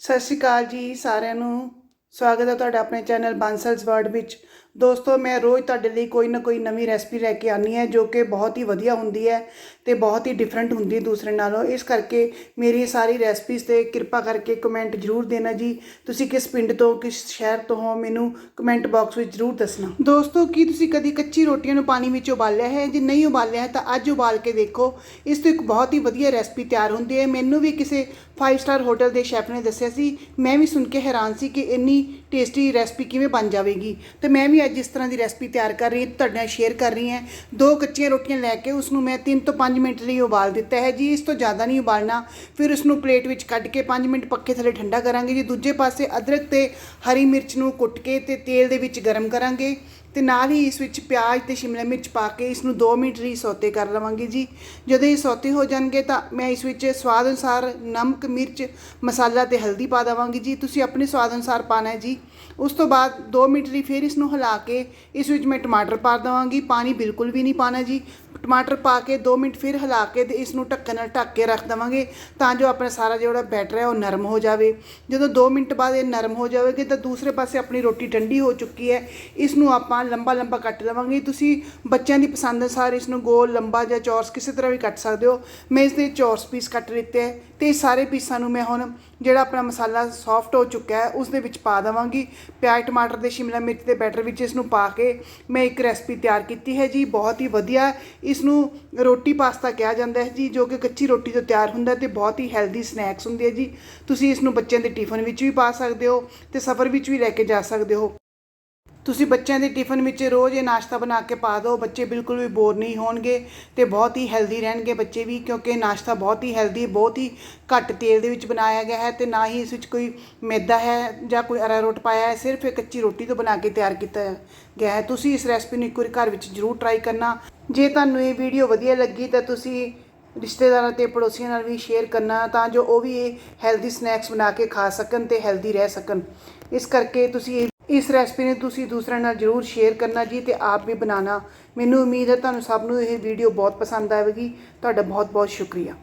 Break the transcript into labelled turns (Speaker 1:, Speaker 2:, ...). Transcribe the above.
Speaker 1: ਸਤਿ ਸ਼੍ਰੀ ਅਕਾਲ ਜੀ ਸਾਰਿਆਂ ਨੂੰ। ਸਵਾਗਤ ਹੈ ਤੁਹਾਡਾ ਆਪਣੇ ਚੈਨਲ ਬਾਂਸਲਸ ਵਰਡ ਵਿੱਚ। ਦੋਸਤੋ, ਮੈਂ ਰੋਜ਼ ਤੁਹਾਡੇ ਲਈ ਕੋਈ ਨਾ ਕੋਈ ਨਵੀਂ ਰੈਸਪੀ ਲੈ ਕੇ ਆਨੀ ਹੈ, ਜੋ ਕਿ ਬਹੁਤ ਹੀ ਵਧੀਆ ਹੁੰਦੀ ਹੈ ਤੇ ਬਹੁਤ ਹੀ ਡਿਫਰੈਂਟ ਹੁੰਦੀ ਦੂਸਰੇ ਨਾਲੋਂ। ਇਸ ਕਰਕੇ ਮੇਰੀ ਸਾਰੀ ਰੈਸਪੀਜ਼ ਤੇ ਕਿਰਪਾ ਕਰਕੇ ਕਮੈਂਟ ਜ਼ਰੂਰ ਦੇਣਾ ਜੀ। ਤੁਸੀਂ ਕਿਸ ਪਿੰਡ ਤੋਂ, ਕਿਸ ਸ਼ਹਿਰ ਤੋਂ ਹੋ, ਮੈਨੂੰ ਕਮੈਂਟ ਬਾਕਸ ਵਿੱਚ ਜ਼ਰੂਰ ਦੱਸਣਾ। ਦੋਸਤੋ, ਕੀ ਤੁਸੀਂ ਕਦੀ ਕੱਚੀ ਰੋਟੀਆਂ ਨੂੰ ਪਾਣੀ ਵਿੱਚ ਉਬਾਲਿਆ ਹੈ? ਜੇ ਨਹੀਂ ਉਬਾਲਿਆ ਹੈ, ਤਾਂ ਅੱਜ ਉਬਾਲ ਕੇ ਦੇਖੋ। ਇਸ ਤੋਂ ਇੱਕ ਬਹੁਤ ਹੀ ਵਧੀਆ ਰੈਸਪੀ ਤਿਆਰ ਹੁੰਦੀ ਹੈ। ਮੈਨੂੰ ਵੀ ਕਿਸੇ 5 ਸਟਾਰ ਹੋਟਲ ਦੇ ਸ਼ੈਫ ਨੇ ਦੱਸਿਆ ਸੀ। ਮੈਂ ਵੀ ਸੁਣ ਕੇ ਹੈਰਾਨ ਸੀ ਕਿ ਇੰਨੀ ਟੇਸਟੀ ਰੈਸਪੀ ਕਿਵੇਂ ਬਣ ਜਾਵੇਗੀ। ਤੇ ਮੈਂ ਵੀ ਅੱਜ ਇਸ ਤਰ੍ਹਾਂ ਦੀ ਰੈਸਪੀ ਤਿਆਰ ਕਰ ਰਹੀ ਹਾਂ, ਤੁਹਾਡੇ ਨਾਲ ਸ਼ੇਅਰ ਕਰ ਰਹੀ ਹਾਂ। ਦੋ ਕੱਚੀਆਂ ਰੋਟੀਆਂ ਲੈ ਕੇ ਉਸ ਨੂੰ ਮੈਂ 3 ਤੋਂ 5 ਮਿੰਟ ਲਈ ਉਬਾਲ ਦਿੱਤਾ ਹੈ ਜੀ। ਇਸ ਤੋਂ ਜ਼ਿਆਦਾ ਨਹੀਂ ਉਬਾਲਣਾ। ਫਿਰ ਉਸ ਨੂੰ ਪਲੇਟ ਵਿੱਚ ਕੱਢ ਕੇ 5 ਮਿੰਟ ਪੱਖੇ ਥੱਲੇ ਠੰਡਾ ਕਰਾਂਗੇ ਜੀ। ਦੂਜੇ ਪਾਸੇ ਅਦਰਕ ਤੇ ਹਰੀ ਮਿਰਚ ਨੂੰ ਕੁੱਟ ਕੇ ਤੇ ਤੇਲ ਦੇ ਵਿੱਚ ਗਰਮ ਕਰਾਂਗੇ। ਤੇ ਨਾਲ ਹੀ ਇਸ ਵਿੱਚ ਪਿਆਜ਼ ਤੇ ਸ਼ਿਮਲਾ ਮਿਰਚ ਪਾ ਕੇ ਇਸ ਨੂੰ 2 ਮਿੰਟ ਲਈ ਸੌਤੇ ਕਰ ਲਵਾਂਗੇ ਜੀ। ਜਦੋਂ ਇਹ ਸੌਤੇ ਹੋ ਜਾਣਗੇ ਤਾਂ ਮੈਂ ਇਸ ਵਿੱਚ ਸਵਾਦ ਅਨੁਸਾਰ ਨਮਕ, ਮਿਰਚ, ਮਸਾਲਾ ਤੇ ਹਲਦੀ ਪਾ ਦੇਵਾਂਗੀ ਜੀ। ਤੁਸੀਂ ਆਪਣੇ ਸਵਾਦ ਅਨੁਸਾਰ ਪਾਣਾ ਹੈ ਜੀ। ਉਸ ਤੋਂ ਬਾਅਦ 2 ਮਿੰਟ ਲਈ ਫਿਰ ਇਸ ਨੂੰ ਹਿਲਾ ਕੇ ਇਸ ਵਿੱਚ ਮੈਂ ਟਮਾਟਰ ਪਾ ਦੇਵਾਂਗੀ। ਪਾਣੀ ਬਿਲਕੁਲ ਵੀ ਨਹੀਂ ਪਾਣਾ ਜੀ। ਟਮਾਟਰ ਪਾ ਕੇ 2 ਮਿੰਟ ਫਿਰ ਹਿਲਾ ਕੇ ਤੇ ਇਸ ਨੂੰ ਢੱਕਣ ਨਾਲ ਢੱਕ ਕੇ ਰੱਖ ਦੇਵਾਂਗੇ ਤਾਂ ਜੋ ਆਪਣਾ ਸਾਰਾ ਜਿਹੜਾ ਬੈਟਰ ਹੈ ਉਹ ਨਰਮ ਹੋ ਜਾਵੇ। ਜਦੋਂ 2 ਮਿੰਟ ਬਾਅਦ ਇਹ ਨਰਮ ਹੋ ਜਾਵੇਗੀ ਤਾਂ ਦੂਸਰੇ ਪਾਸੇ ਆਪਣੀ ਰੋਟੀ ਠੰਡੀ ਹੋ ਚੁੱਕੀ ਹੈ। ਇਸ ਨੂੰ ਆਪਾਂ ਲੰਬਾ ਲੰਬਾ ਕੱਟ ਲਵਾਂਗੇ। ਤੁਸੀਂ ਬੱਚਿਆਂ ਦੀ ਪਸੰਦ ਅਨੁਸਾਰ ਇਸ ਨੂੰ ਗੋਲ, ਲੰਬਾ ਜਾਂ ਚੌਰਸ ਕਿਸੇ ਤਰ੍ਹਾਂ ਵੀ ਕੱਟ ਸਕਦੇ ਹੋ। ਮੈਂ ਇਸ ਦੇ ਚੌਰਸ ਪੀਸ ਕੱਟ ਲਿੱਤੇ ਹੈ ਤੇ ਇਹ ਸਾਰੇ ਪੀਸਾਂ ਨੂੰ ਮੈਂ ਹੁਣ ਜਿਹੜਾ ਆਪਣਾ ਮਸਾਲਾ ਸੌਫਟ ਹੋ ਚੁੱਕਾ ਹੈ ਉਸ ਦੇ ਵਿੱਚ ਪਾ ਦੇਵਾਂਗੀ। ਪਿਆਜ਼, ਟਮਾਟਰ ਤੇ ਸ਼ਿਮਲਾ ਮਿਰਚ ਦੇ ਬੈਟਰ ਵਿੱਚ ਇਸ ਨੂੰ ਪਾ ਕੇ ਮੈਂ ਇੱਕ ਰੈਸਪੀ ਤਿਆਰ ਕੀਤੀ ਹੈ ਜੀ। ਬਹੁਤ ਹੀ ਵਧੀਆ ਇਸ ਨੂੰ ਰੋਟੀ ਪਾਸਤਾ ਕਿਹਾ ਜਾਂਦਾ ਹੈ ਜੀ, ਜੋ ਕਿ ਕੱਚੀ ਰੋਟੀ ਤੋਂ ਤਿਆਰ ਹੁੰਦਾ ਹੈ ਤੇ ਬਹੁਤ ਹੀ ਹੈਲਦੀ ਸਨੈਕਸ ਹੁੰਦੇ ਹੈ ਜੀ। ਤੁਸੀਂ ਇਸ ਨੂੰ ਬੱਚਿਆਂ ਦੇ ਟਿਫਨ ਵਿੱਚ ਵੀ ਪਾ ਸਕਦੇ ਹੋ ਤੇ ਸਫ਼ਰ ਵਿੱਚ ਵੀ ਲੈ ਕੇ ਜਾ ਸਕਦੇ ਹੋ। ਤੁਸੀਂ ਬੱਚਿਆਂ ਦੇ ਟਿਫਨ ਵਿੱਚ ਰੋਜ਼ ਇਹ ਨਾਸ਼ਤਾ ਬਣਾ ਕੇ ਪਾ ਦਿਓ, ਬੱਚੇ ਬਿਲਕੁਲ ਵੀ ਬੋਰ ਨਹੀਂ ਹੋਣਗੇ ਤੇ ਬਹੁਤ ਹੀ ਹੈਲਦੀ ਰਹਿਣਗੇ ਬੱਚੇ ਵੀ, ਕਿਉਂਕਿ ਨਾਸ਼ਤਾ ਬਹੁਤ ਹੀ ਹੈਲਦੀ ਬਹੁਤ ਹੀ ਘੱਟ ਤੇਲ ਦੇ ਵਿੱਚ ਬਣਾਇਆ ਗਿਆ ਹੈ ਤੇ ਨਾ ਹੀ ਇਸ ਵਿੱਚ ਕੋਈ ਮੈਦਾ ਹੈ ਜਾਂ ਕੋਈ ਅਰਾਰੋਟ ਪਾਇਆ ਹੈ, ਸਿਰਫ ਇੱਕ ਕੱਚੀ ਰੋਟੀ ਤੋਂ ਬਣਾ ਕੇ ਤਿਆਰ ਕੀਤਾ ਗਿਆ ਹੈ। ਤੁਸੀਂ ਇਸ ਰੈਸਪੀ ਨੂੰ ਇੱਕ ਵਾਰੀ ਘਰ ਵਿੱਚ ਜ਼ਰੂਰ ਟਰਾਈ ਕਰਨਾ। ਜੇ ਤੁਹਾਨੂੰ ਇਹ ਵੀਡੀਓ ਵਧੀਆ ਲੱਗੀ ਤਾਂ ਤੁਸੀਂ ਰਿਸ਼ਤੇਦਾਰਾਂ ਤੇ ਪੜੋਸੀਆਂ ਨਾਲ ਵੀ ਸ਼ੇਅਰ ਕਰਨਾ ਤਾਂ ਜੋ ਉਹ ਵੀ ਇਹ ਹੈਲਦੀ ਸਨੈਕਸ ਬਣਾ ਕੇ ਖਾ ਸਕਣ ਤੇ ਹੈਲਦੀ ਰਹਿ ਸਕਣ। ਇਸ ਕਰਕੇ ਤੁਸੀਂ ਇਹ ਇਸ ਰੈਸਪੀ ਨੂੰ ਤੁਸੀਂ ਦੂਸਰਿਆਂ ਨਾਲ ਜਰੂਰ ਸ਼ੇਅਰ ਕਰਨਾ ਜੀ ਤੇ ਆਪ ਵੀ ਬਣਾਉਣਾ। ਮੈਨੂੰ ਉਮੀਦ ਹੈ ਤੁਹਾਨੂੰ ਸਭ ਨੂੰ ਇਹ ਵੀਡੀਓ ਬਹੁਤ ਪਸੰਦ ਆਵੇਗੀ। ਤੁਹਾਡਾ ਬਹੁਤ ਬਹੁਤ ਸ਼ੁਕਰੀਆ।